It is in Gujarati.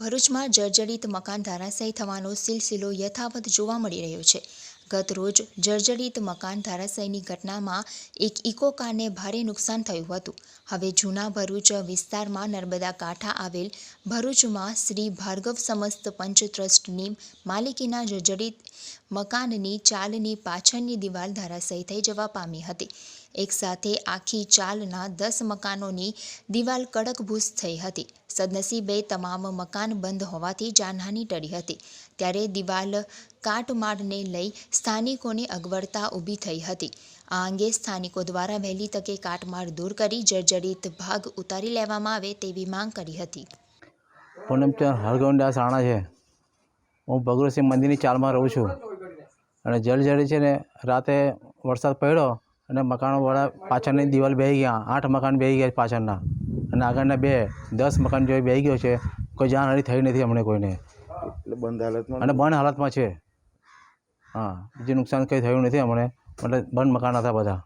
ભરૂચમાં જર્જરિત મકાન ધરાશાયી થવાનો સિલસિલો યથાવત જોવા મળી રહ્યો છે. ગત રોજ જર્જરિત મકાન ધરાશયની ઘટનામાં એક ઇકો કારને ભારે નુકસાન થયું હતું. હવે જૂના ભરૂચ વિસ્તારમાં નર્મદા કાંઠા આવેલ ભરૂચમાં શ્રી ભાર્ગવ સમસ્ત પંચ ટ્રસ્ટની માલિકીના જર્જરિત મકાનની ચાલની પાછળની દિવાલ ધરાશયી થઈ જવા પામી હતી. એક સાથે આખી ચાલના દસ મકાનોની દિવાલ કડકભૂસ થઈ હતી. સદનસીબે તમામ મકાન બંધ હોવાથી જાનહાનિ ટળી હતી. ત્યારે દિવાલ કાટમાળને લઈ સ્થાનિકોને અગવડતા ઊભી થઈ હતી. આ અંગે સ્થાનિકો દ્વારા વહેલી તકે કાટમાળ દૂર કરી જર્જરિત ભાગ ઉતારી લેવામાં આવે તેવી માંગ કરી હતી. પૂનમચંદ હરગોવિંદાસ રાણા છે. હું ભગવતસિંહ મંદિરની ચાલમાં રહું છું. અને જળજળી છે ને રાતે વરસાદ પડ્યો અને મકાનવાળા પાછળની દિવાલ બેહી ગયા. આઠ મકાન બેહી ગયા પાછળના. અને આગળના બે દસ મકાન જેવી બેહી ગયો છે. કોઈ જાનહાની થઈ નથી અમને કોઈને. એટલે બંધ હાલતમાં અને બંધ હાલતમાં છે. હા બીજું નુકસાન કંઈ થયું નથી અમને મતલબ બંધ મકાન હતા બધા.